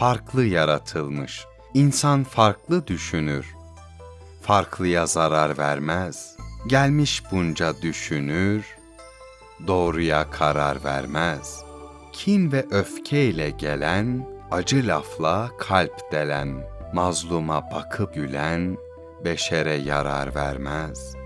farklı yaratılmış. İnsan farklı düşünür. Farklıya zarar vermez. Gelmiş bunca düşünür. Doğruya karar vermez. Kin ve öfkeyle gelen, acı lafla kalp delen, mazluma bakıp gülen, beşere yarar vermez.''